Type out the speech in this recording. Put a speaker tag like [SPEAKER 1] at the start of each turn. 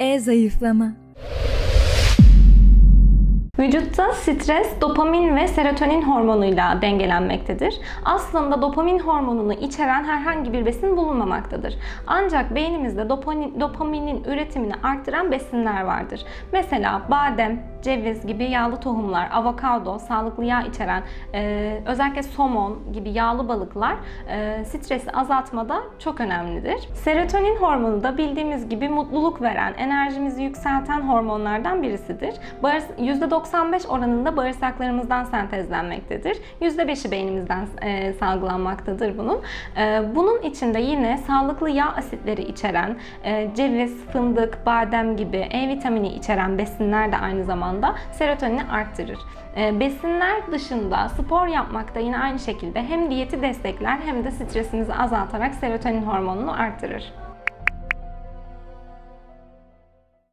[SPEAKER 1] E zayıflama.
[SPEAKER 2] Vücutta stres, dopamin ve serotonin hormonuyla dengelenmektedir. Aslında dopamin hormonunu içeren herhangi bir besin bulunmamaktadır. Ancak beynimizde dopamin, dopaminin üretimini arttıran besinler vardır. Mesela badem, ceviz gibi yağlı tohumlar, avokado, sağlıklı yağ içeren, e, özellikle somon gibi yağlı balıklar e, stresi azaltmada çok önemlidir. Serotonin hormonu da bildiğimiz gibi mutluluk veren, enerjimizi yükselten hormonlardan birisidir. Bağırs- %95 oranında bağırsaklarımızdan sentezlenmektedir. %5'i beynimizden e, salgılanmaktadır bunun. E, bunun içinde yine sağlıklı yağ asitleri içeren e, ceviz, fındık, badem gibi E vitamini içeren besinler de aynı zamanda serotonini arttırır. E, besinler dışında spor yapmak da yine aynı şekilde hem diyeti destekler hem de stresimizi azaltarak serotonin hormonunu arttırır.